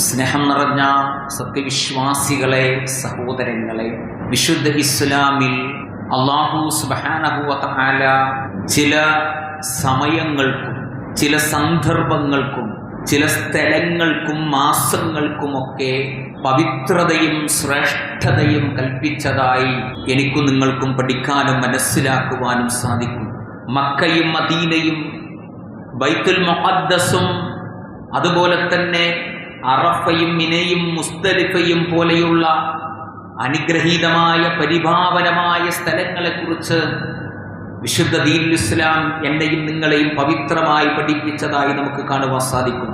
സ്നേഹം നിറഞ്ഞ സത്യവിശ്വാസികളെ സഹോദരങ്ങളെ വിശുദ്ധ ഇസ്ലാമിൽ അള്ളാഹു സുബാനഹുല ചില സമയങ്ങൾക്കും ചില സന്ദർഭങ്ങൾക്കും ചില സ്ഥലങ്ങൾക്കും മാസങ്ങൾക്കുമൊക്കെ പവിത്രതയും ശ്രേഷ്ഠതയും കൽപ്പിച്ചതായി എനിക്കും നിങ്ങൾക്കും പഠിക്കാനും മനസ്സിലാക്കുവാനും സാധിക്കും. മക്കയും മദീനയും ബൈത്തുൽ മൊഹദ്ദസും അതുപോലെ തന്നെ അറഫയും മിനയും മുസ്തലിഫയും പോലെയുള്ള അനുഗ്രഹീതമായ പരിഭാവനമായ സ്ഥലങ്ങളെക്കുറിച്ച് വിശുദ്ധ ദീൻ ഇസ്ലാം എന്നെയും നിങ്ങളെയും പവിത്രമായി പഠിപ്പിച്ചതായി നമുക്ക് കാണുവാൻ സാധിക്കും.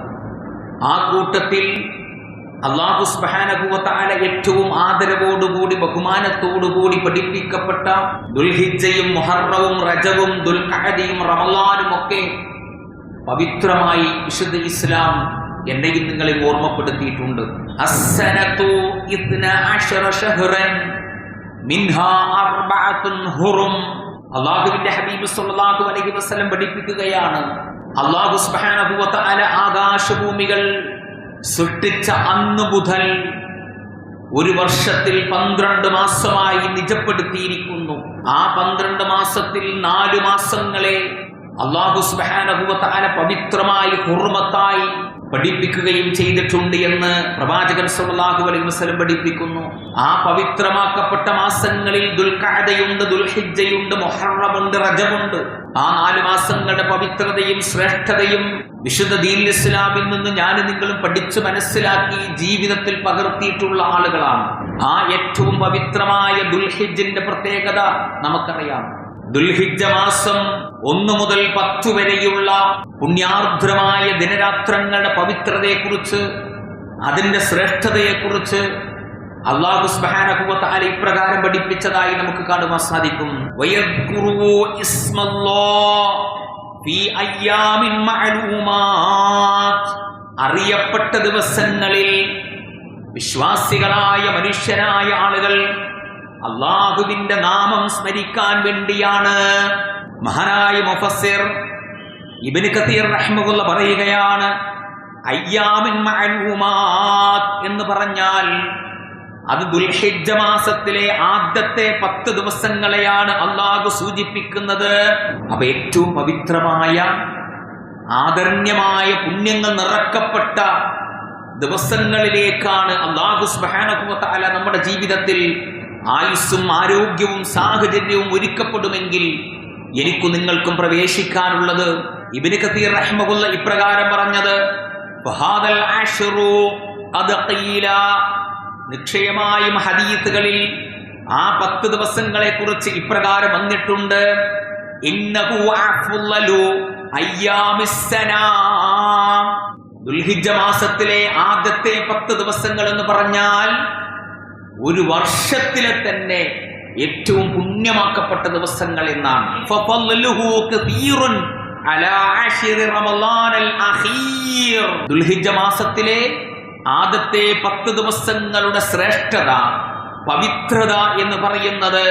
ആ കൂട്ടത്തിൽ അള്ളാഹു സ്ബഹാനകുവത്താല ഏറ്റവും ആദരവോടുകൂടി ബഹുമാനത്തോടുകൂടി പഠിപ്പിക്കപ്പെട്ട ദുൽഹിജയും മുഹറവും റജവും ദുൽഖഹദിയും റമലാനും ഒക്കെ പവിത്രമായി വിശുദ്ധ ഇസ്ലാം എന്നെയും നിങ്ങളെ ഓർമ്മപ്പെടുത്തിയിട്ടുണ്ട്. ആകാശഭൂമികൾ സൃഷ്ടിച്ച അന്നു മുതൽ ഒരു വർഷത്തിൽ പന്ത്രണ്ട് മാസമായി നിജപ്പെടുത്തിയിരിക്കുന്നു. ആ പന്ത്രണ്ട് മാസത്തിൽ നാല് മാസങ്ങളെ അള്ളാഹു സുബ്ഹാനഹു പവിത്രമായി ഹുർമത്തായി പഠിപ്പിക്കുകയും ചെയ്തിട്ടുണ്ട് എന്ന് പ്രവാചകൻ സല്ലല്ലാഹു അലൈഹി വസ്ലം പഠിപ്പിക്കുന്നു. ആ പവിത്രമാക്കപ്പെട്ട മാസങ്ങളിൽ ദുൽഖഅദയുണ്ട് ദുൽഹിജയുണ്ട് മൊഹറമുണ്ട് റജമുണ്ട് ആ നാല് മാസങ്ങളുടെ പവിത്രതയും ശ്രേഷ്ഠതയും വിശുദ്ധ ദീൻ ഇസ്ലാമിൽ നിന്ന് ഞാൻ നിങ്ങളും പഠിച്ചു മനസ്സിലാക്കി ജീവിതത്തിൽ പകർത്തിയിട്ടുള്ള ആളുകളാണ്. ആ ഏറ്റവും പവിത്രമായ ദുൽഹിജിന്റെ പ്രത്യേകത നമുക്കറിയാം. ദുൽഹിജ മാസം ഒന്നു മുതൽ പത്തു വരെയുള്ള പുണ്യാർദ്രമായ ദിനരാത്രങ്ങളുടെ പവിത്രതയെക്കുറിച്ച് അതിന്റെ ശ്രേഷ്ഠതയെക്കുറിച്ച് അള്ളാഹു സുബ്ഹാനഹുവതആല ഇപ്രകാരം പഠിപ്പിച്ചതായി നമുക്ക് കാണുവാൻ സാധിക്കും. അറിയപ്പെട്ട ദിവസങ്ങളിൽ വിശ്വാസികളായ മനുഷ്യരായ ആളുകൾ അള്ളാഹുവിന്റെ നാമം സ്മരിക്കാൻ വേണ്ടിയാണ്. മഹാനായ മുഫസ്സിർ ഇബ്നു കത്തീർ റഹ്മുള്ള പറയുകയാണ് അയ്യാമിൻ എന്ന് പറഞ്ഞാൽ അത് ദുൽഹിജ്ജ മാസത്തിലെ ആദ്യത്തെ പത്ത് ദിവസങ്ങളെയാണ് അള്ളാഹു സൂചിപ്പിക്കുന്നത്. അപ്പൊ ഏറ്റവും പവിത്രമായ ആദരണ്യമായ പുണ്യങ്ങൾ നിറക്കപ്പെട്ട ദിവസങ്ങളിലേക്കാണ് അള്ളാഹു സുബാനകുവല നമ്മുടെ ജീവിതത്തിൽ ആയുസ്സും ആരോഗ്യവും സാഹചര്യവും ഒരുക്കപ്പെടുമെങ്കിൽ എനിക്കു നിങ്ങൾക്കും പ്രവേശിക്കാനുള്ളത് ഇബിന് കത്തീർ റഹ്മുള്ള ഇപ്രകാരം പറഞ്ഞത് നിക്ഷയമായും ഹദീത്തുകളിൽ ആ പത്ത് ദിവസങ്ങളെ കുറിച്ച് ഇപ്രകാരം വന്നിട്ടുണ്ട് ദുൽഹിജ മാസത്തിലെ ആദ്യത്തെ പത്ത് ദിവസങ്ങൾ എന്ന് പറഞ്ഞാൽ ഒരു വർഷത്തിലെ തന്നെ ഏറ്റവും പുണ്യമാക്കപ്പെട്ട ദിവസങ്ങൾ എന്നാണ്. മാസത്തിലെ ആദ്യത്തെ പത്ത് ദിവസങ്ങളുടെ ശ്രേഷ്ഠത പവിത്രത എന്ന് പറയുന്നത്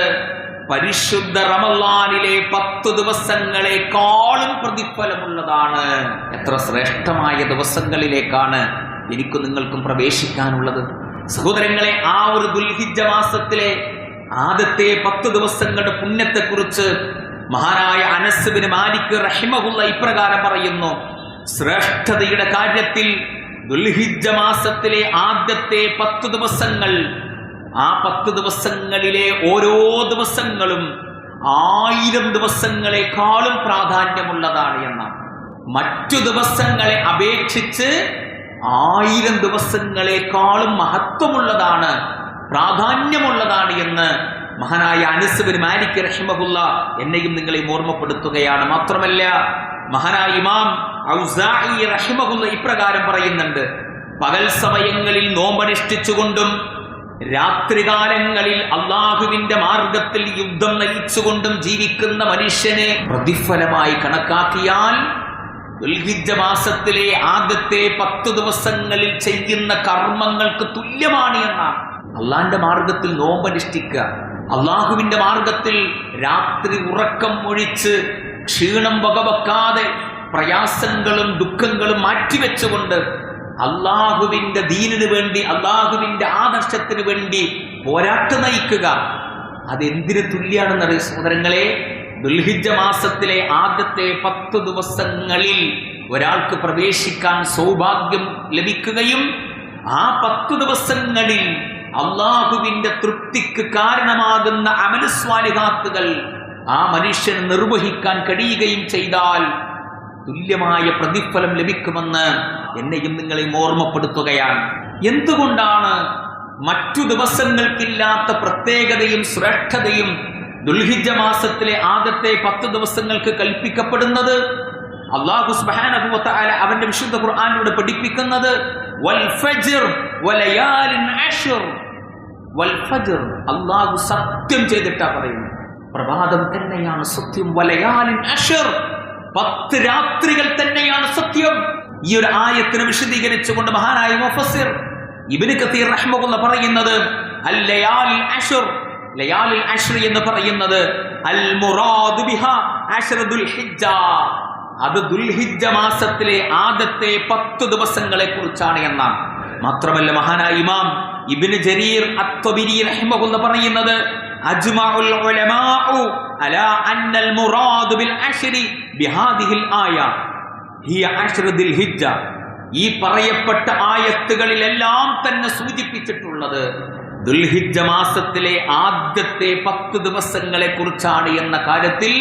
പരിശുദ്ധ റമലാനിലെ പത്ത് ദിവസങ്ങളെക്കാളും പ്രതിഫലമുള്ളതാണ്. എത്ര ശ്രേഷ്ഠമായ ദിവസങ്ങളിലേക്കാണ് എനിക്കും നിങ്ങൾക്കും പ്രവേശിക്കാനുള്ളത്. സഹോദരങ്ങളെ ആ ഒരു ദുൽഹിജ മാസത്തിലെ ആദ്യത്തെ പത്ത് ദിവസങ്ങളുടെ പുണ്യത്തെക്കുറിച്ച് മഹാനായ അനസ്ബിന് മാലിക് റഹിമഹുള്ള ഇപ്രകാരം പറയുന്നു. ശ്രേഷ്ഠതയുടെ കാര്യത്തിൽ ദുൽഹിജ മാസത്തിലെ ആദ്യത്തെ പത്ത് ദിവസങ്ങൾ ആ പത്ത് ദിവസങ്ങളിലെ ഓരോ ദിവസങ്ങളും ആയിരം ദിവസങ്ങളെക്കാളും പ്രാധാന്യമുള്ളതാണ് എന്നാണ്. മറ്റു ദിവസങ്ങളെ അപേക്ഷിച്ച് ആയിരം ദിവസങ്ങളെക്കാളും മഹത്വമുള്ളതാണ് പ്രാധാന്യമുള്ളതാണ് എന്ന് മഹാനായ അനസുബിൻ മാലിക് റഹിമഹുല്ല എന്നെയും നിങ്ങളെയും ഓർമ്മപ്പെടുത്തുകയാണ്. മാത്രമല്ല മഹാനായ ഇമാം റഹിമഹുല്ല ഇപ്രകാരം പറയുന്നുണ്ട് പകൽ സമയങ്ങളിൽ നോമ്പനുഷ്ഠിച്ചുകൊണ്ടും രാത്രികാലങ്ങളിൽ അള്ളാഹുവിന്റെ മാർഗത്തിൽ യുദ്ധം നയിച്ചുകൊണ്ടും ജീവിക്കുന്ന മനുഷ്യനെ പ്രതിഫലമായി കണക്കാക്കിയാൽ ദുൽഹിജ്ജ മാസത്തിലെ ആദ്യത്തെ പത്ത് ദിവസങ്ങളിൽ ചെയ്യുന്ന കർമ്മങ്ങൾക്ക് തുല്യമാണ് എന്നാണ്. അള്ളാന്റെ മാർഗത്തിൽ നോമ്പനുഷ്ഠിക്കുക അള്ളാഹുവിന്റെ മാർഗത്തിൽ രാത്രി ഉറക്കം ഒഴിച്ച് ക്ഷീണം വകവെക്കാതെ പ്രയാസങ്ങളും ദുഃഖങ്ങളും മാറ്റിവെച്ചുകൊണ്ട് അള്ളാഹുവിന്റെ ദീനിന് വേണ്ടി അള്ളാഹുവിന്റെ ആദർശത്തിന് വേണ്ടി പോരാട്ട നയിക്കുക. അതെന്തിനു തുല്യാണെന്നറിയ സഹോദരങ്ങളെ? ദുൽഹിജ മാസത്തിലെ ആദ്യത്തെ പത്ത് ദിവസങ്ങളിൽ ഒരാൾക്ക് പ്രവേശിക്കാൻ സൗഭാഗ്യം ലഭിക്കുകയും ആ പത്ത് ദിവസങ്ങളിൽ അള്ളാഹുവിന്റെ തൃപ്തിക്ക് കാരണമാകുന്ന അമനുസ്വാലികാത്തുകൾ ആ മനുഷ്യന് നിർവഹിക്കാൻ കഴിയുകയും ചെയ്താൽ തുല്യമായ പ്രതിഫലം ലഭിക്കുമെന്ന് എന്നെയും നിങ്ങളെയും ഓർമ്മപ്പെടുത്തുകയാണ്. എന്തുകൊണ്ടാണ് മറ്റു ദിവസങ്ങൾക്കില്ലാത്ത പ്രത്യേകതയും ശ്രേഷ്ഠതയും ദുൽഹിജ മാസത്തിലെ ആദ്യത്തെ പത്ത് ദിവസങ്ങൾക്ക് കൽപ്പിക്കപ്പെടുന്നത് അള്ളാഹു സുബ്ഹാനഹു വ അവന്റെ വിശുദ്ധ ഖുർആനിലൂടെ പഠിപ്പിക്കുന്നത് അള്ളാഹു സത്യം ചെയ്തിട്ടാ പറയുന്നത്. പ്രഭാതം തന്നെയാണ് സത്യം. വലയാലിൻ അഷർ പത്ത് രാത്രികൾ തന്നെയാണ് സത്യം. ഈ ഒരു ആയത്തിനെ വിശദീകരിച്ചുകൊണ്ട് മഹാനായ മുഫസിർ ഇബ്നു കത്തീർ റഹ്മുള്ള പറയുന്നത് അല്ലയാൽ അശ്ർ ലയാലിൽ അശ്ർ എന്ന് പറയുന്നത് അൽ മുറാദു ബിഹ അഷ്റദുൽ ഹിജ്ജ അത് ദുൽഹിജ്ജ മാസത്തിലെ ആദ്യത്തെ പത്ത് ദിവസങ്ങളെ കുറിച്ചാണ് എന്നാണ്. മാത്രമല്ല മഹാനായ ഇമാം ഇബ്നു ജരീർ അത്വബിരി റഹ്മഹുന്ന് പറയുന്നത് അജ്മഉൽ ഉലമാഉ അലാ അന്നൽ മുറാദു ബിൽ അശ്രി ബിഹാദിഹിൽ ആയ ഹിയ അഷ്റദുൽ ഹിജ്ജ ഈ പറയപ്പെട്ട ആയത്തുകളിലെല്ലാം തന്നെ സൂചിപ്പിച്ചിട്ടുള്ളത് ദുൽഹിജ്ജ മാസത്തിലെ ആദ്യത്തെ പത്ത് ദിവസങ്ങളെ കുറിച്ചാണ് എന്ന കാര്യത്തിൽ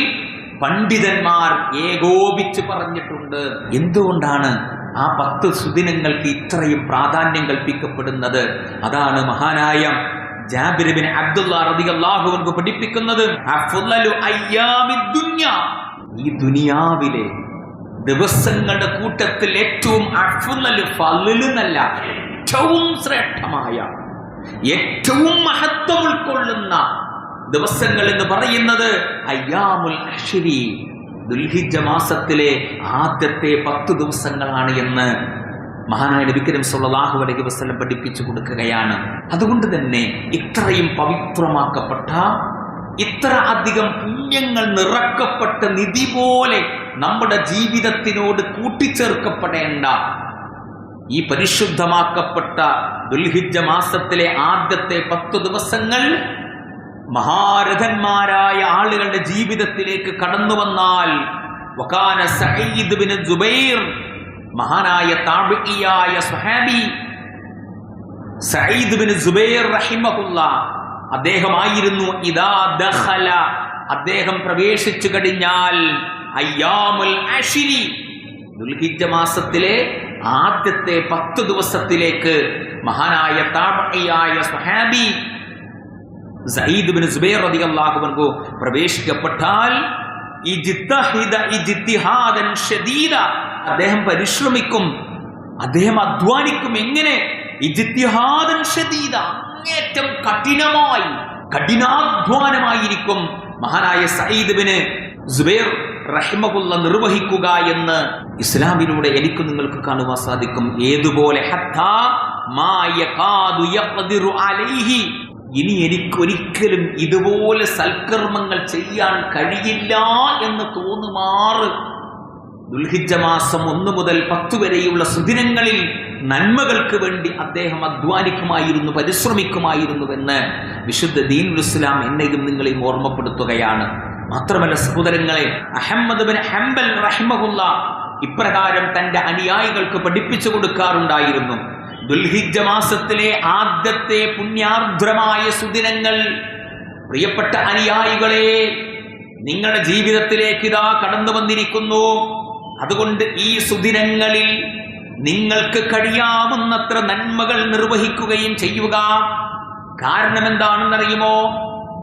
പണ്ഡിതന്മാർ ഏകോപിച്ച് പറഞ്ഞിട്ടുണ്ട്. എന്തുകൊണ്ടാണ് ആ പത്ത് സുദിനങ്ങൾക്ക് ഇത്രയും പ്രാധാന്യം കൽപ്പിക്കപ്പെടുന്നത്? അതാണ് മഹാനായ ജാബിർബിൻ അബ്ദുള്ള പഠിപ്പിക്കുന്നത്. ഈ ദുനിയാവിലെ ദിവസങ്ങളുടെ കൂട്ടത്തിൽ ഏറ്റവും ഫളൽ എന്നല്ല ഏറ്റവും ശ്രേഷ്ഠമായ ഏറ്റവും മഹത്വം ഉൾക്കൊള്ളുന്ന ദിവസങ്ങൾ എന്ന് പറയുന്നത് അയ്യാമുൽ അഷിരി ദുൽഹിജ മാസത്തിലെ ആദ്യത്തെ പത്ത് ദിവസങ്ങളാണ് എന്ന് മഹാനായ നബിക്കരം സല്ലല്ലാഹു അലൈഹി വസല്ലം പഠിപ്പിച്ചു കൊടുക്കുകയാണ്. അതുകൊണ്ട് തന്നെ ഇത്രയും പവിത്രമാക്കപ്പെട്ട ഇത്ര അധികം പുണ്യങ്ങൾ നിറക്കപ്പെട്ട നിധി പോലെ നമ്മുടെ ജീവിതത്തിനോട് കൂട്ടിച്ചേർക്കപ്പെടേണ്ട ഈ പരിശുദ്ധമാക്കപ്പെട്ട ദുൽഹിജ മാസത്തിലെ ആദ്യത്തെ പത്ത് ദിവസങ്ങൾ മഹാരഥന്മാരായ ആളുകളുടെ ജീവിതത്തിലേക്ക് കടന്നു വന്നാൽ വകാന സഈദ് ബിൻ ജുബൈർ മഹാനായ താബിഇയായ സ്വഹാബി സഈദ് ബിൻ ജുബൈർ റഹിമഹുല്ല അദ്ദേഹമായിരുന്നു ഇദാ ദഖല. അദ്ദേഹം പ്രവേശിച്ചു കഴിഞ്ഞാൽ അയ്യാമുൽ അശ്രി ദുൽഹിജ്ജ മാസത്തിലെ ആദ്യത്തെ പത്ത് ദിവസത്തിലേക്ക് മഹാനായ താബിയായ സുഹാബി സഈദ് ബിൻ സുബൈർ റളിയല്ലാഹു അൻഹു പ്രവേശിക്കപ്പെട്ടാൽ അദ്ദേഹം പരിശ്രമിക്കും. അദ്ദേഹം അധ്വാനിക്കും. എങ്ങനെ? അങ്ങേറ്റം കഠിനമായി കഠിനാധ്വാനമായിരിക്കും മഹാനായ സയ്യിദ് ബിന് സുബൈർ റഹിമകുള്ള നിർവഹിക്കുക എന്ന് ഇസ്ലാമിലൂടെ എനിക്ക് നിങ്ങൾക്ക് കാണുവാൻ സാധിക്കും. ഏതുപോലെ? ഇനി എനിക്ക് ഒരിക്കലും ഇതുപോലെ സൽക്കർമ്മങ്ങൾ ചെയ്യാൻ കഴിയില്ല എന്ന് തോന്നുമാറ് ദുൽഹിജ മാസം ഒന്ന് മുതൽ പത്ത് വരെയുള്ള സുദിനങ്ങളിൽ നന്മകൾക്ക് വേണ്ടി അദ്ദേഹം അധ്വാനിക്കുമായിരുന്നു പരിശ്രമിക്കുമായിരുന്നുവെന്ന് വിശുദ്ധ ദീൻ ഇസ്ലാം എന്നെയും നിങ്ങളെയും ഓർമ്മപ്പെടുത്തുകയാണ്. മാത്രമല്ല സഹോദരങ്ങളെ അഹമ്മദ് ബിൻ ഹംബൽ റഹ്മഹുല്ല ഇപ്രകാരം തന്റെ അനുയായികൾക്ക് പഠിപ്പിച്ചു കൊടുക്കാറുണ്ടായിരുന്നു. ദുൽഹിജ മാസത്തിലെ ആദ്യത്തെ പുണ്യാർദ്രമായ സുദിനങ്ങൾ. പ്രിയപ്പെട്ട അനുയായികളെ നിങ്ങളുടെ ജീവിതത്തിലേക്ക് ഇതാ കടന്നു വന്നിരിക്കുന്നു. അതുകൊണ്ട് ഈ സുദിനങ്ങളിൽ നിങ്ങൾക്ക് കഴിയാവുന്നത്ര നന്മകൾ നിർവഹിക്കുകയും ചെയ്യുക. കാരണം എന്താണെന്നറിയുമോ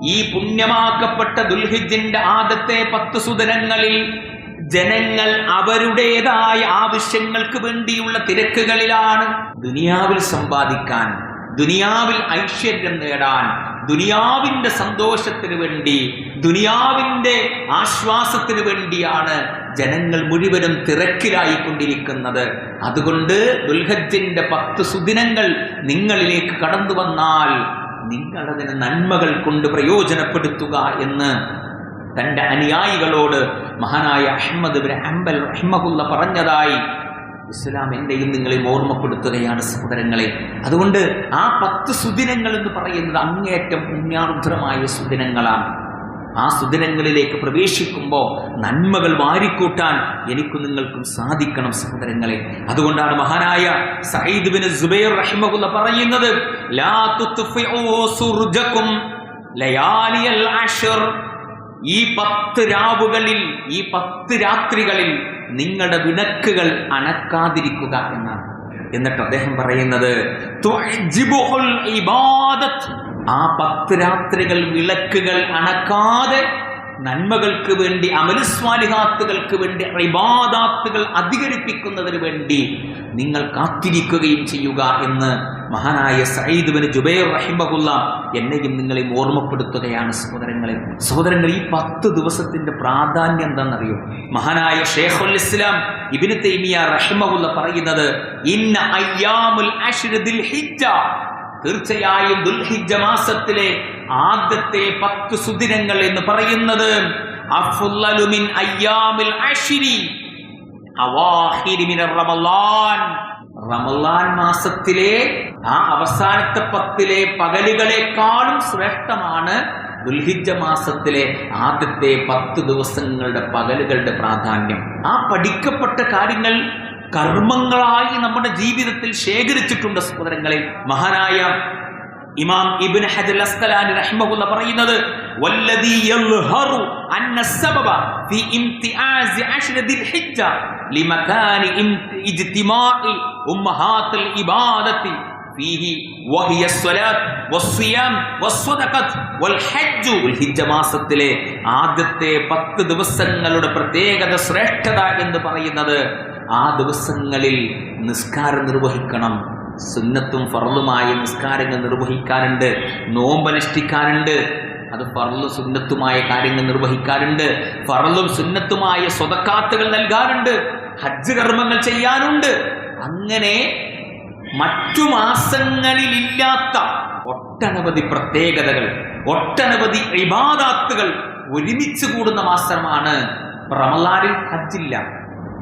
ഈ പുണ്യമാക്കപ്പെട്ട ദുൽഹിജിന്റെ ആദ്യത്തെ പത്ത് സുദിനങ്ങളിൽ ജനങ്ങൾ അവരുടേതായ ആവശ്യങ്ങൾക്ക് വേണ്ടിയുള്ള തിരക്കുകളിലാണ് ദുനിയാവിൽ സമ്പാദിക്കാൻ ദുനിയാവിൽ ഐശ്വര്യം നേടാൻ ദുനിയാവിന്റെ സന്തോഷത്തിന് വേണ്ടി ദുനിയാവിന്റെ ആശ്വാസത്തിന് വേണ്ടിയാണ് ജനങ്ങൾ മുഴുവനും തിരക്കിലായിക്കൊണ്ടിരിക്കുന്നത്. അതുകൊണ്ട് ദുൽഹജിന്റെ പത്ത് സുദിനങ്ങൾ നിങ്ങളിലേക്ക് കടന്നു വന്നാൽ നിങ്ങളതിന് നന്മകൾ കൊണ്ട് പ്രയോജനപ്പെടുത്തുക എന്ന് തന്റെ അനുയായികളോട് മഹാനായ അഹമ്മദ് ബിൻ അംബൽ റഹിമഹുല്ല പറഞ്ഞതായി ഇസ്ലാം എന്റെയും നിങ്ങളെയും ഓർമ്മപ്പെടുത്തുകയാണ് സഹോദരങ്ങളെ. അതുകൊണ്ട് ആ പത്ത് സുദിനങ്ങൾ എന്ന് പറയുന്നത് അങ്ങേയറ്റം പുണ്യാർദ്രമായ സുദിനങ്ങളാണ്. ആ സുദിനങ്ങളിലേക്ക് പ്രവേശിക്കുമ്പോൾ നന്മകൾ വാരിക്കൂട്ടാൻ എനിക്കും നിങ്ങൾക്കും സാധിക്കണം സഹോദരങ്ങളെ. അതുകൊണ്ടാണ് മഹാനായ സയ്യിദ് ബിൻ സുബൈർ റഹിമഹുല്ല പറയുന്നത് ലാ ലയാലിയൽ ഈ പത്ത് രാവുകളിൽ ഈ പത്ത് രാത്രികളിൽ നിങ്ങളുടെ വിളക്കുകൾ അണക്കാതിരിക്കുക എന്നാണ്. എന്നിട്ട് അദ്ദേഹം പറയുന്നത്. ആ പത്ത് രാത്രികൾ വിളക്കുകൾ അണക്കാതെ നന്മകൾക്ക് വേണ്ടി അമലുസ്വാലിഹാത്തുകൾക്ക് വേണ്ടി റിബാദാത്തുകൾ അധികരിപ്പിക്കുന്നതിന് വേണ്ടി നിങ്ങൾ കാത്തിരിക്കുകയും ചെയ്യുക എന്ന് മഹാനായ സയ്യിദ് ബിൻ ജുബൈർ റഹിമഹുല്ല എന്നെയും നിങ്ങളെയും ഓർമ്മപ്പെടുത്തുകയാണ് സഹോദരങ്ങളെ. സഹോദരങ്ങൾ ഈ പത്ത് ദിവസത്തിന്റെ പ്രാധാന്യം എന്താണെന്നറിയോ? മഹാനായ ഷേഖുൽ ഇസ്ലാം ഇബിന് തൈമിയ റഹിമഹുല്ല പറയുന്നത് ഇന്ന അയ്യാമുൽ തീർച്ചയായും ദുൽഹിജ്ജ മാസത്തിലെ ആദ്യത്തെ പത്ത് സുദിനങ്ങൾ എന്ന് പറയുന്നത് മാസത്തിലെ ആ അവസാനത്തെ പത്തിലെ പകലുകളെക്കാളും ശ്രേഷ്ഠമാണ് ദുൽഹിജ മാസത്തിലെ ആദ്യത്തെ പത്ത് ദിവസങ്ങളുടെ പകലുകളുടെ പ്രാധാന്യം. ആ പഠിക്കപ്പെട്ട കാര്യങ്ങൾ കർമ്മങ്ങളായി നമ്മുടെ ജീവിതത്തിൽ ശേഖരിച്ചിട്ടുണ്ട് സഹോദരങ്ങളിൽ മഹാനായ ഇമാം ഇബിൻ ഹജർ അസ്കലാനി റഹിമഹുല്ല പറയുന്നത് വല്ലദീ യൽഹറു അന്ന സബബ ഫി ഇംതിആസ് അശ്ര ദിൽ ഹിജ്ജ ലിമകാനി ഇജ്തിമാഇ ഉമ്മഹാത്തുൽ ഇബാദത്തി വഹിയ സ്വലാത്ത് വസ്സിയാം വസ്സദഖത്ത് വൽ ഹജ്ജ്. ദുൽഹിജ്ജ മാസത്തിലെ ആദ്യത്തെ പത്ത് ദിവസങ്ങളുടെ പ്രത്യേകത ശ്രേഷ്ഠത എന്ന് പറയുന്നത് ആ ദിവസങ്ങളിൽ നിസ്കാരം നിർവഹിക്കണം. സുന്നത്തും ഫറലുമായ നിസ്കാരങ്ങൾ നിർവഹിക്കാറുണ്ട് നോമ്പനുഷ്ഠിക്കാറുണ്ട് അത് ഫറലും സുന്നത്തുമായ കാര്യങ്ങൾ നിർവഹിക്കാറുണ്ട്. ഫറലും സുന്നത്തുമായ സ്വതക്കാത്തുകൾ നൽകാറുണ്ട്. ഹജ്ജ് കർമ്മങ്ങൾ ചെയ്യാനുണ്ട് അങ്ങനെ മറ്റു മാസങ്ങളിലില്ലാത്ത ഒട്ടനവധി പ്രത്യേകതകൾ ഒട്ടനവധി ഇബാദാത്തുകൾ ഒരുമിച്ച് കൂടുന്ന മാസമാണ് റമലാനിൽ ഹജ്ജില്ല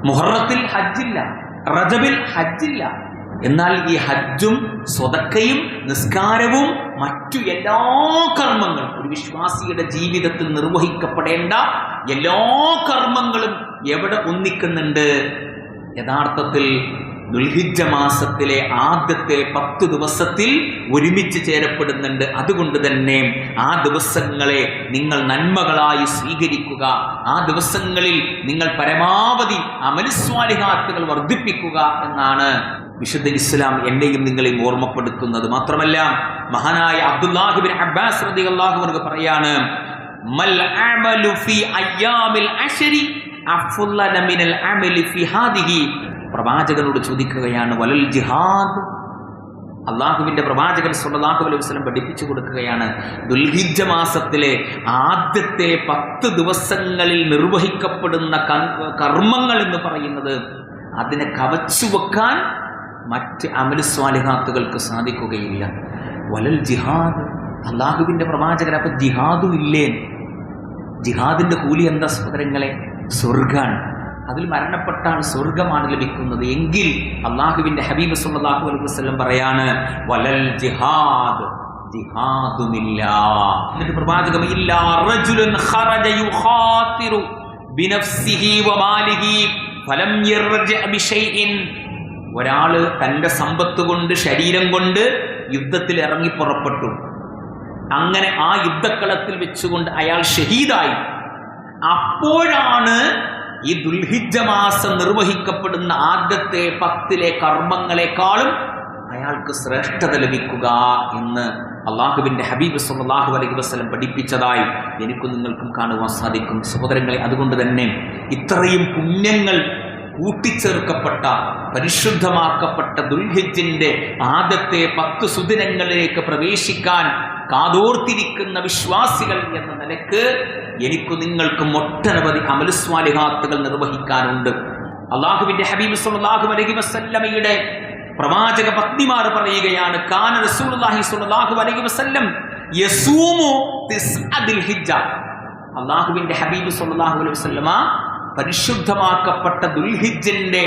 മുഹറത്തിൽ ഹജ്ജില്ല റജബിൽ ഹജ്ജില്ല എന്നാൽ ഈ ഹജ്ജും സ്വതക്കയും നിസ്കാരവും മറ്റു എല്ലാ കർമ്മങ്ങളും ഒരു വിശ്വാസിയുടെ ജീവിതത്തിൽ നിർവഹിക്കപ്പെടേണ്ട എല്ലാ കർമ്മങ്ങളും എവിടെ ഒന്നിക്കുന്നുണ്ട്? യഥാർത്ഥത്തിൽ ദുൽഹിജ മാസത്തിലെ ആദ്യത്തെ പത്ത് ദിവസത്തിൽ ഒരുമിച്ച് ചേരപ്പെടുന്നുണ്ട്. അതുകൊണ്ട് തന്നെ ആ ദിവസങ്ങളെ നിങ്ങൾ നന്മകളായി സ്വീകരിക്കുക. ആ ദിവസങ്ങളിൽ നിങ്ങൾ പരമാവധി അമലുസ്വാലിഹാത്തുകൾ വർദ്ധിപ്പിക്കുക എന്നാണ് വിശുദ്ധ ഇസ്ലാം എന്നെയും നിങ്ങളെയും ഓർമ്മപ്പെടുത്തുന്നത് മാത്രമല്ല മഹാനായ അബ്ദുല്ലാഹിബിൻ അബ്ബാസ് റളിയല്ലാഹു അൻഹു പറയാണ് പ്രവാചകനോട് ചോദിക്കുകയാണ് വലൽ ജിഹാദ്? അള്ളാഹുവിന്റെ പ്രവാചകൻ സുല്ലാഹു അലൈഹി വസ്ലം പഠിപ്പിച്ചു കൊടുക്കുകയാണ് ദുൽഹിജ മാസത്തിലെ ആദ്യത്തെ പത്ത് ദിവസങ്ങളിൽ നിർവഹിക്കപ്പെടുന്ന കർമ്മങ്ങൾ എന്ന് പറയുന്നത് അതിനെ കവച്ചു വെക്കാൻ മറ്റ് അമലുസ്വാലിഹാത്തുകൾക്ക് സാധിക്കുകയില്ല. വലൽ ജിഹാദ് അള്ളാഹുവിന്റെ പ്രവാചകൻ അപ്പൊ ജിഹാദും ഇല്ലേ? ജിഹാദിന്റെ കൂലി എന്താ സഹോദരങ്ങളെ? സ്വർഗാണ്. അതിൽ മരണപ്പെട്ടാൽ സ്വർഗമാണ് ലഭിക്കുന്നത്. എങ്കിൽ അള്ളാഹുവിന്റെ ഹബീബ് സുല്ലാഹു അലൈഹി വസ്ലം പറയാണ് വലൽ ജിഹാദ് ജിഹാദുമില്ല. എന്നിട്ട് പ്രവാചകം ഇല്ല റജുലൻ ഖറജ യുഖാതിറു ബിനഫ്സിഹി വമാലിഹി ഫലം യർജ ബിശൈഇൻ ഒരാൾ തന്റെ സമ്പത്ത് കൊണ്ട് ശരീരം കൊണ്ട് യുദ്ധത്തിൽ ഇറങ്ങി പുറപ്പെട്ടു. അങ്ങനെ ആ യുദ്ധക്കളത്തിൽ വെച്ചുകൊണ്ട് അയാൾ ഷഹീദായി. അപ്പോഴാണ് ഈ ദുൽഹിജ മാസം നിർവഹിക്കപ്പെടുന്ന ആദ്യത്തെ പത്തിലെ കർമ്മങ്ങളെക്കാളും അയാൾക്ക് ശ്രേഷ്ഠത ലഭിക്കുക എന്ന് അള്ളാഹുവിന്റെ ഹബീബ് സല്ലല്ലാഹു അലൈഹി വസ്ലം പഠിപ്പിച്ചതായി എനിക്കും നിങ്ങൾക്കും കാണുവാൻ സാധിക്കും. സഹോദരങ്ങളെ അതുകൊണ്ട് തന്നെ ഇത്രയും പുണ്യങ്ങൾ കൂട്ടിച്ചേർക്കപ്പെട്ട പരിശുദ്ധമാക്കപ്പെട്ട ദുൽഹിജിന്റെ ആദ്യത്തെ പത്ത് സുദിനങ്ങളിലേക്ക് പ്രവേശിക്കാൻ കാതോർത്തിരിക്കുന്ന വിശ്വാസികൾ എന്ന നിലയ്ക്ക് എനിക്ക് നിങ്ങൾക്കും ഒട്ടനവധി അമലുസ്വാലിഹാത്തുകൾ നിർവഹിക്കാനുണ്ട്. അള്ളാഹുവിന്റെ ഹബീബ് സുല്ലാഹു അലഹി വസല്ലമയുടെ പ്രവാചക പത്നിമാർ പറയുകയാണ് കാന റസൂലുള്ളാഹി സ്വല്ലല്ലാഹു അലൈഹി വസല്ലം യസൂമു ഹിജ്ജ ഹബീബ് സ്വല്ലല്ലാഹു അലൈഹി വസല്ലമ പരിശുദ്ധമാക്കപ്പെട്ട ദുൽഹിജിന്റെ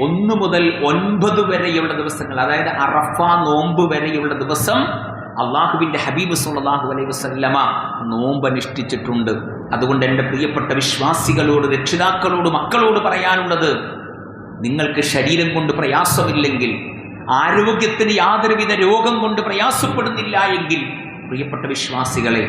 ഒന്ന് മുതൽ ഒൻപത് വരെയുള്ള ദിവസങ്ങൾ അതായത് അറഫ നോമ്പ് വരെയുള്ള ദിവസം അള്ളാഹുവിന്റെ ഹബീബ് സുല്ലാഹു അലൈഹി വസല്ലമ നോമ്പ് അനുഷ്ഠിച്ചിട്ടുണ്ട്. അതുകൊണ്ട് എന്റെ പ്രിയപ്പെട്ട വിശ്വാസികളോട് രക്ഷിതാക്കളോട് മക്കളോട് പറയാനുള്ളത് നിങ്ങൾക്ക് ശരീരം കൊണ്ട് പ്രയാസമില്ലെങ്കിൽ ആരോഗ്യത്തിന് യാതൊരുവിധ രോഗം കൊണ്ട് പ്രയാസപ്പെടുന്നില്ല എങ്കിൽ പ്രിയപ്പെട്ട വിശ്വാസികളെ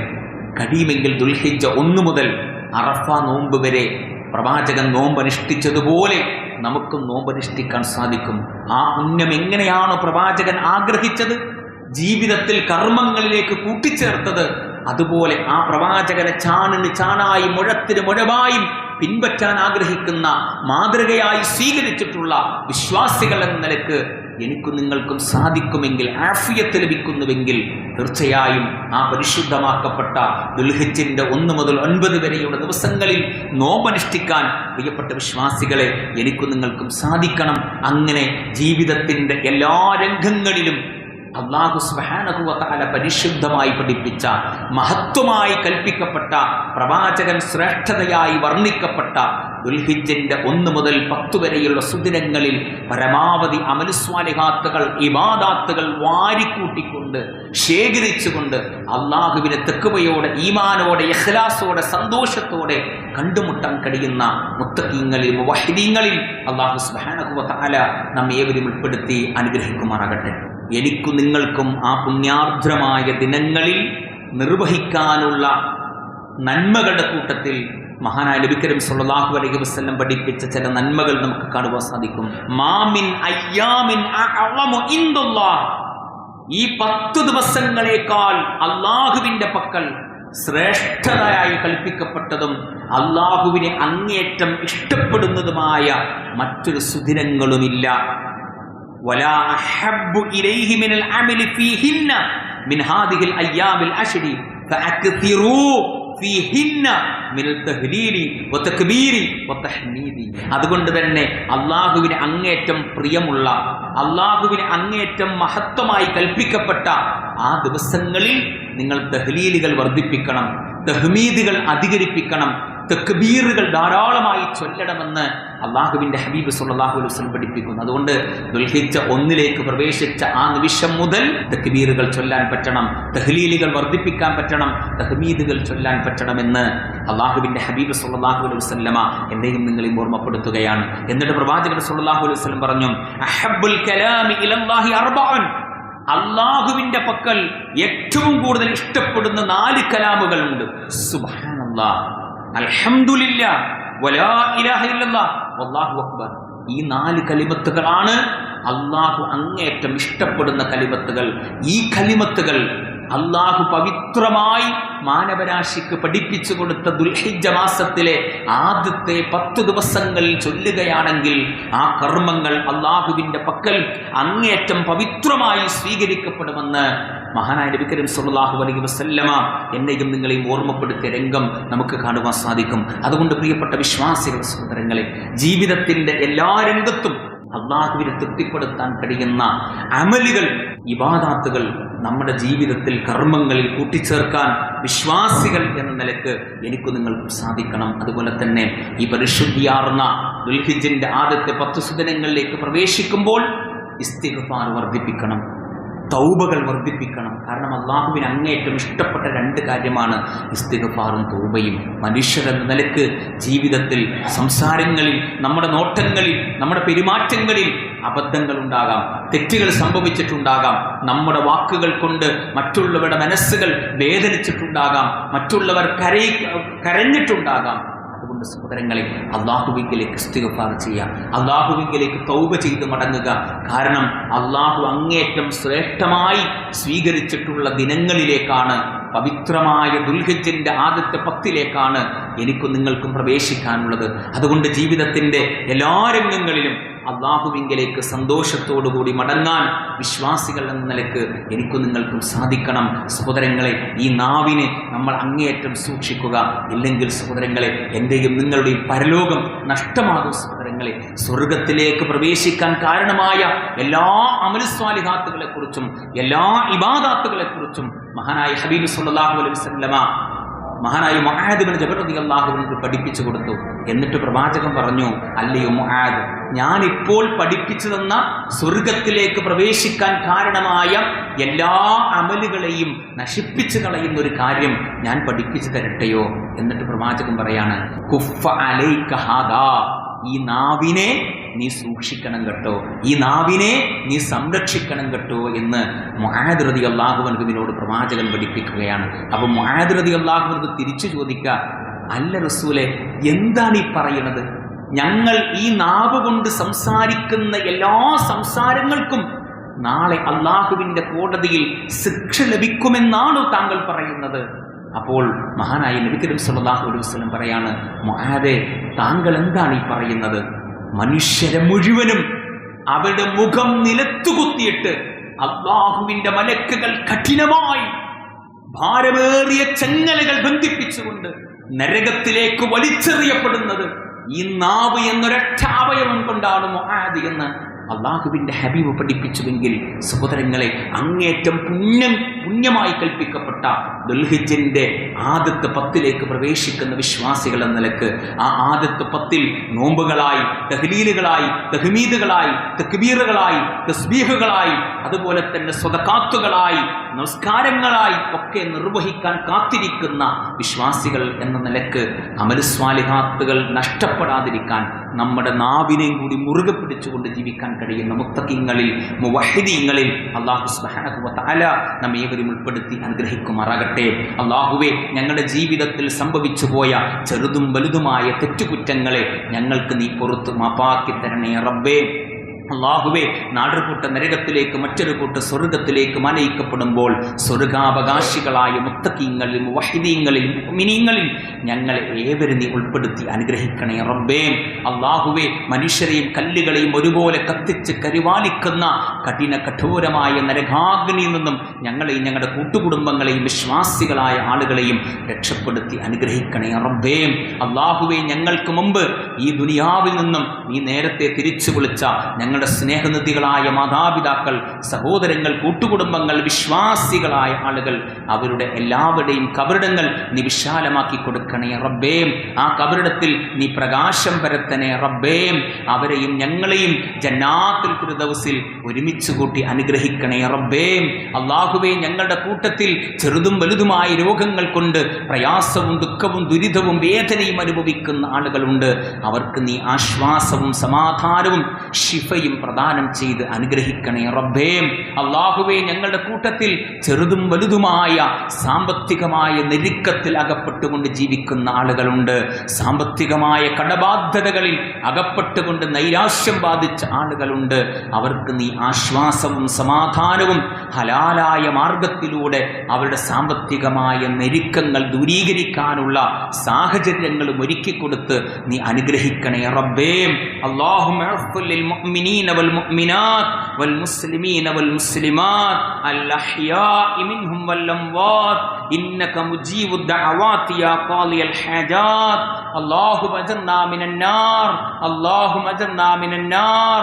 കഴിയുമെങ്കിൽ ദുൽഹിജ ഒന്നു മുതൽ അറഫ നോമ്പ് വരെ പ്രവാചകൻ നോമ്പ് അനുഷ്ഠിച്ചതുപോലെ നമുക്കും നോമ്പ് അനുഷ്ഠിക്കാൻ സാധിക്കും. ആ പുണ്യം എങ്ങനെയാണ് പ്രവാചകൻ ആഗ്രഹിച്ചത്? ജീവിതത്തിൽ കർമ്മങ്ങളിലേക്ക് കൂട്ടിച്ചേർത്തത്. അതുപോലെ ആ പ്രവാചകനെ ചാണിന് ചാണായി മുഴത്തിന് മുഴവായും പിൻപറ്റാൻ ആഗ്രഹിക്കുന്ന മാതൃകയായി സ്വീകരിച്ചിട്ടുള്ള വിശ്വാസികൾ എന്ന നിലയ്ക്ക് എനിക്കും നിങ്ങൾക്കും സാധിക്കുമെങ്കിൽ ആഫിയത്ത് ലഭിക്കുന്നുവെങ്കിൽ തീർച്ചയായും ആ പരിശുദ്ധമാക്കപ്പെട്ട ദുൽഹിജിന്റെ ഒന്ന് മുതൽ ഒൻപത് വരെയുള്ള ദിവസങ്ങളിൽ നോമ്പനുഷ്ഠിക്കാൻ പ്രിയപ്പെട്ട വിശ്വാസികളെ എനിക്കും നിങ്ങൾക്കും സാധിക്കണം. അങ്ങനെ ജീവിതത്തിന്റെ എല്ലാ രംഗങ്ങളിലും അള്ളാഹു സുബാനഹുവല പരിശുദ്ധമായി പഠിപ്പിച്ച മഹത്വമായി കൽപ്പിക്കപ്പെട്ട പ്രവാചകൻ ശ്രേഷ്ഠതയായി വർണിക്കപ്പെട്ട ദുൽഹിജന്റെ ഒന്ന് മുതൽ പത്ത് വരെയുള്ള സുദിനങ്ങളിൽ പരമാവധി അമലുസ്വാലിഹാത്തുകൾ ഇബാദാത്തുകൾ വാരിക്കൂട്ടിക്കൊണ്ട് ശേഖരിച്ചുകൊണ്ട് അള്ളാഹുവിനെ തെക്കുവയോടെ ഈമാനോടെ ഇഖ്ലാസോടെ സന്തോഷത്തോടെ കണ്ടുമുട്ടാൻ കഴിയുന്ന മുത്തക്കീങ്ങളിൽ മുവഹിദീങ്ങളിൽ അള്ളാഹു സുബാനഹുവല നമ്മെ ഏവരും ഉൾപ്പെടുത്തി അനുഗ്രഹിക്കുമാറാകട്ടെ. എനിക്കും നിങ്ങൾക്കും ആ പുണ്യാർദ്രമായ ദിനങ്ങളിൽ നിർവഹിക്കാനുള്ള നന്മകളുടെ കൂട്ടത്തിൽ മഹാനായ നബിക്കരം സല്ലല്ലാഹു അലൈഹി വസല്ലം പഠിപ്പിച്ച ചില നന്മകൾ നമുക്ക് കാണുവാൻ സാധിക്കും. മാമിൻ അയ്യാമിൻ ഈ പത്ത് ദിവസങ്ങളേക്കാൾ അള്ളാഹുവിന്റെ പക്കൽ ശ്രേഷ്ഠതയായി കൽപ്പിക്കപ്പെട്ടതും അള്ളാഹുവിനെ അങ്ങേറ്റം ഇഷ്ടപ്പെടുന്നതുമായ മറ്റൊരു സുദിനങ്ങളുമില്ല. ولا أحب إليه من العمل فيهن من هذه الأيام العشر فأكثروا فيهن من التهليل والتكبير والتحميد അതുകൊണ്ട് തന്നെ അള്ളാഹുവിന് അങ്ങേറ്റം പ്രിയമുള്ള അള്ളാഹുവിന് അങ്ങേറ്റം മഹത്വമായി കൽപ്പിക്കപ്പെട്ട ആ ദിവസങ്ങളിൽ നിങ്ങൾ തഹ്ലീലുകൾ വർദ്ധിപ്പിക്കണം തഹ്മീദുകൾ അധികരിപ്പിക്കണം തെക്കുബീറുകൾ ധാരാളമായി ചൊല്ലണമെന്ന് അള്ളാഹുവിന്റെ ഹബീബ് സുല്ലാഹു അലൈഹി വസല്ലം പഠിപ്പിക്കുന്നു. അതുകൊണ്ട് ദുൽഹിച്ച ഒന്നിലേക്ക് പ്രവേശിച്ച ആ നിമിഷം മുതൽ തഹ്ബീറുകൾ ചൊല്ലാൻ പറ്റണം തഹ്ലീലുകൾ വർദ്ധിപ്പിക്കാൻ പറ്റണം തഹ്മീദുകൾ ചൊല്ലാൻ പറ്റണമെന്ന് അള്ളാഹുവിന്റെ ഹബീബ് സുല്ലാഹു അലൈഹി വസല്ലമ എന്തെങ്കിലും നിങ്ങളെയും ഓർമ്മപ്പെടുത്തുകയാണ്. എന്നിട്ട് പ്രവാചകൻ സുല്ലാഹു അലൈഹി വസല്ലം പറഞ്ഞു അഹബ്ബുൽ കലാമി അള്ളാഹുവിന്റെ പക്കൽ ഏറ്റവും കൂടുതൽ ഇഷ്ടപ്പെടുന്ന നാല് കലാമുകളുണ്ട്. സുബ്ഹാനല്ലാഹ്. അൽഹംദുലില്ല അക്ബർ. ഈ നാല് കലിമത്തുകളാണ് അള്ളാഹു അങ്ങേറ്റം ഇഷ്ടപ്പെടുന്ന കലിമത്തുകൾ. ഈ കലിമത്തുകൾ അള്ളാഹു പവിത്രമായി മാനവരാശിക്ക് പഠിപ്പിച്ചു കൊടുത്ത ദുൽഹിജ മാസത്തിലെ ആദ്യത്തെ പത്ത് ദിവസങ്ങളിൽ ചൊല്ലുകയാണെങ്കിൽ ആ കർമ്മങ്ങൾ അള്ളാഹുവിന്റെ പക്കൽ അങ്ങേറ്റം പവിത്രമായി സ്വീകരിക്കപ്പെടുമെന്ന് മഹാനായ നബി സല്ലല്ലാഹു അലൈഹി വസല്ലമ എന്നെയും നിങ്ങളെയും ഓർമ്മപ്പെടുത്തിയ രംഗം നമുക്ക് കാണുവാൻ സാധിക്കും. അതുകൊണ്ട് പ്രിയപ്പെട്ട വിശ്വാസികൾ സഹോദരങ്ങളെ ജീവിതത്തിന്റെ എല്ലാ രംഗത്തും അള്ളാഹുവിനെ തൃപ്തിപ്പെടുത്താൻ കഴിയുന്ന അമലുകൾ ഇബാദാത്തുകൾ നമ്മുടെ ജീവിതത്തിൽ കർമ്മങ്ങളിൽ കൂട്ടിച്ചേർക്കാൻ വിശ്വാസികൾ എന്ന നിലയ്ക്ക് എനിക്ക് നിങ്ങൾക്കും സാധിക്കണം. അതുപോലെ തന്നെ ഈ പരിശുദ്ധിയാർന്ന ദുൽഹിജ്ജിന്റെ ആദ്യത്തെ പത്ത് സുദിനങ്ങളിലേക്ക് പ്രവേശിക്കുമ്പോൾ ഇസ്തിഗ്ഫാർ വർദ്ധിപ്പിക്കണം. തൗബകൾ വർദ്ധിപ്പിക്കണം. കാരണം അള്ളാഹുവിന് അങ്ങേറ്റം ഇഷ്ടപ്പെട്ട രണ്ട് കാര്യമാണ് ഇസ്തിഗഫാറും തൗബയും. മനുഷ്യരെന്ന നിലയ്ക്ക് ജീവിതത്തിൽ സംസാരങ്ങളിൽ നമ്മുടെ നോട്ടങ്ങളിൽ നമ്മുടെ പെരുമാറ്റങ്ങളിൽ അബദ്ധങ്ങൾ ഉണ്ടാകാം തെറ്റുകൾ സംഭവിച്ചിട്ടുണ്ടാകാം നമ്മുടെ വാക്കുകൾ കൊണ്ട് മറ്റുള്ളവരുടെ മനസ്സുകൾ വേദനിച്ചിട്ടുണ്ടാകാം മറ്റുള്ളവർ കരയി കരഞ്ഞിട്ടുണ്ടാകാം. അതുകൊണ്ട് സഹോദരങ്ങളെ അള്ളാഹുവിങ്കിലേക്ക് സ്ഥിരഫാർ ചെയ്യാം അള്ളാഹുവിങ്കിലേക്ക് തൗബ ചെയ്ത് മടങ്ങുക. കാരണം അള്ളാഹു അങ്ങേറ്റം ശ്രേഷ്ഠമായി സ്വീകരിച്ചിട്ടുള്ള ദിനങ്ങളിലേക്കാണ് പവിത്രമായ ദുൽഹജ്ജന്റെ ആദ്യത്തെ പത്തിലേക്കാണ് എനിക്കും നിങ്ങൾക്കും പ്രവേശിക്കാനുള്ളത്. അതുകൊണ്ട് ജീവിതത്തിന്റെ എല്ലാ രംഗങ്ങളിലും അള്ളാഹുവിങ്കിലേക്ക് സന്തോഷത്തോടുകൂടി മടങ്ങാൻ വിശ്വാസികൾ എന്ന നിലയ്ക്ക് എനിക്കും നിങ്ങൾക്കും സാധിക്കണം. സഹോദരങ്ങളെ ഈ നാവിനെ നമ്മൾ അങ്ങേയറ്റം സൂക്ഷിക്കുക. ഇല്ലെങ്കിൽ സഹോദരങ്ങളെ എന്റെയും നിങ്ങളുടെയും പരലോകം നഷ്ടമാകും സഹോദരങ്ങളെ. സ്വർഗത്തിലേക്ക് പ്രവേശിക്കാൻ കാരണമായ എല്ലാ അമലുസ്വാലിഹാത്തുകളെക്കുറിച്ചും എല്ലാ ഇബാദാത്തുകളെക്കുറിച്ചും മഹാനായ ഹബീബ് സല്ലല്ലാഹു അലൈഹി വസല്ലമ മഹാനായ മൊഹാദിബിന് ജബർദി അള്ളാഹുവിനത് പഠിപ്പിച്ചു കൊടുത്തു. എന്നിട്ട് പ്രവാചകൻ പറഞ്ഞു അല്ലയോ മൊഹാദ് ഞാനിപ്പോൾ പഠിപ്പിച്ചു തന്ന സ്വർഗത്തിലേക്ക് പ്രവേശിക്കാൻ കാരണമായ എല്ലാ അമലുകളെയും നശിപ്പിച്ചു കളയുന്ന ഒരു കാര്യം ഞാൻ പഠിപ്പിച്ചു തരട്ടെയോ? എന്നിട്ട് പ്രവാചകൻ പറയാണ് കുഫ ഈ നാവിനെ നീ സൂക്ഷിക്കണം കേട്ടോ. ഈ നാവിനെ നീ സംരക്ഷിക്കണം കേട്ടോ എന്ന് മൊഹാദ്രതി അള്ളാഹുവൻകുവിനോട് പ്രവാചകൻ പഠിപ്പിക്കുകയാണ്. അപ്പൊ മഹാദ്രതി അള്ളാഹുവൻക്ക് തിരിച്ചു ചോദിക്കുക അല്ല റസൂലെ എന്താണ് ഈ പറയുന്നത് ഞങ്ങൾ ഈ നാവ് കൊണ്ട് സംസാരിക്കുന്ന എല്ലാ സംസാരങ്ങൾക്കും നാളെ അള്ളാഹുവിന്റെ കോടതിയിൽ ശിക്ഷ ലഭിക്കുമെന്നാണോ താങ്കൾ പറയുന്നത്? അപ്പോൾ മഹാനായ നബിക്കലും സല്ലല്ലാഹു അലൈഹി വസല്ലം പറയാണ് മഹാദേ താങ്കൾ എന്താണ് ഈ പറയുന്നത്? മനുഷ്യരെ മുഴുവനും അവരുടെ മുഖം നിലത്തുകുത്തിയിട്ട് അള്ളാഹുവിന്റെ മലക്കുകൾ കഠിനമായി ഭാരമേറിയ ചെങ്ങലകൾ ബന്ധിപ്പിച്ചുകൊണ്ട് നരകത്തിലേക്ക് വലിച്ചെറിയപ്പെടുന്നത് ഈ നാവ് എന്നൊരൊറ്റ അവയവം കൊണ്ടാണ് മൊഹാദ് എന്ന് അള്ളാഹുവിന്റെ ഹബീബ് പഠിപ്പിച്ചുവെങ്കിൽ സഹോദരങ്ങളെ അങ്ങേറ്റം പുണ്യം പുണ്യമായി കൽപ്പിക്കപ്പെട്ട ദുൽഹിജിന്റെ ആദ്യത്തെ പത്തിലേക്ക് പ്രവേശിക്കുന്ന വിശ്വാസികൾ എന്ന നിലയ്ക്ക് ആ ആദ്യത്തെ പത്തിൽ നോമ്പുകളായി തഹ്ലീലുകളായി തഹ്മീദുകളായി തക്ബീറുകളായി തസ്ബീഹുകളായി അതുപോലെ തന്നെ സ്വതക്കാത്തുകളായി നമസ്കാരങ്ങളായി ഒക്കെ നിർവഹിക്കാൻ കാത്തിരിക്കുന്ന വിശ്വാസികൾ എന്ന നിലയ്ക്ക് അമലുസ്വാലിഹാത്തുകൾ നഷ്ടപ്പെടാതിരിക്കാൻ നമ്മുടെ നാവിനെയും കൂടി മുറുകെ പിടിച്ചുകൊണ്ട് ജീവിക്കാൻ കഴിയുന്ന മുത്തക്കിങ്ങളിൽ മുവഹിദീങ്ങളിൽ അള്ളാഹു സുബ്ഹാനഹു തആല നമ്മേവരും ഉൾപ്പെടുത്തി അനുഗ്രഹിക്കുമാറാകട്ടെ. അള്ളാഹുവെ ഞങ്ങളുടെ ജീവിതത്തിൽ സംഭവിച്ചു പോയ ചെറുതും വലുതുമായ തെറ്റുകുറ്റങ്ങളെ ഞങ്ങൾക്ക് നീ പുറത്ത് മാപ്പാക്കി തരണേ റബ്ബേ. അള്ളാഹുവെ നാടുകൂട്ട നരകത്തിലേക്ക് മറ്റൊരു കൂട്ട സ്വർഗത്തിലേക്ക് അനയിക്കപ്പെടുമ്പോൾ സ്വർഗാവകാശികളായ മുത്തക്കീങ്ങളിൽ വഹിദീങ്ങളിൽ മിനിങ്ങളിൽ ഞങ്ങളെ ഏവരും നീ ഉൾപ്പെടുത്തി അനുഗ്രഹിക്കണേ റബ്ബേ. അള്ളാഹുവെ മനുഷ്യരെയും കല്ലുകളെയും ഒരുപോലെ കത്തിച്ച് കരിവാലിക്കുന്ന കഠിന കഠോരമായ നരകാഗ്നിയിൽ നിന്നും ഞങ്ങളെയും ഞങ്ങളുടെ കൂട്ടുകുടുംബങ്ങളെയും വിശ്വാസികളായ ആളുകളെയും രക്ഷപ്പെടുത്തി അനുഗ്രഹിക്കണേ റബ്ബേ. അള്ളാഹുവെ ഞങ്ങൾക്ക് മുമ്പ് ഈ ദുനിയാവിൽ നിന്നും നീ നേരത്തെ തിരിച്ചു വിളിച്ച ഞങ്ങളുടെ സ്നേഹനിധികളായ മാതാപിതാക്കൾ സഹോദരങ്ങൾ കൂട്ടുകുടുംബങ്ങൾ വിശ്വാസികളായ ആളുകൾ അവരുടെ എല്ലാവരുടെയും കബറിടങ്ങൾ നീ വിശാലമാക്കി കൊടുക്കണേ റബ്ബേം. ആ കബറിടത്തിൽ നീ പ്രകാശം പരത്തണേ റബ്ബേം. അവരെയും ഞങ്ങളെയും ജന്നാത്തിൽ ഫിർദൗസിൽ ഒരുമിച്ച് കൂട്ടി അനുഗ്രഹിക്കണേ റബ്ബേം. അള്ളാഹുവേ ഞങ്ങളുടെ കൂട്ടത്തിൽ ചെറുതും വലുതുമായ രോഗങ്ങൾ കൊണ്ട് പ്രയാസവും ദുഃഖവും ദുരിതവും വേദനയും അനുഭവിക്കുന്ന ആളുകളുണ്ട്. അവർക്ക് നീ ആശ്വാസവും സമാധാനവും ഷിഫയും പ്രദാനം ചെയ്ത് അനുഗ്രഹിക്കണേ റബ്ബേ. അള്ളാഹുവേ ഞങ്ങളുടെ കൂട്ടത്തിൽ ചെറുതും വലുതുമായ സാമ്പത്തികമായ നെരുക്കത്തിൽ അകപ്പെട്ടുകൊണ്ട് ജീവിക്കുന്ന ആളുകളുണ്ട്. സാമ്പത്തികമായ കടബാധ്യതകളിൽ അകപ്പെട്ടുകൊണ്ട് നൈരാശ്യം ബാധിച്ച ആളുകളുണ്ട്. അവർക്ക് നീ ആശ്വാസവും സമാധാനവും ഹലാലായ മാർഗത്തിലൂടെ അവരുടെ സാമ്പത്തികമായ നെരുക്കങ്ങൾ ദൂരീകരിക്കാനുള്ള സാഹചര്യങ്ങളും ഒരുക്കിക്കൊടുത്ത് നീ അനുഗ്രഹിക്കണേ റബ്ബേ അള്ളാഹു للمؤمنين والمؤمنات والمسلمين والمسلمات الأحياء منهم والأموات إنك مجيب الدعوات يا قاضي الحاجات اللهم أجرنا من النار اللهم أجرنا من النار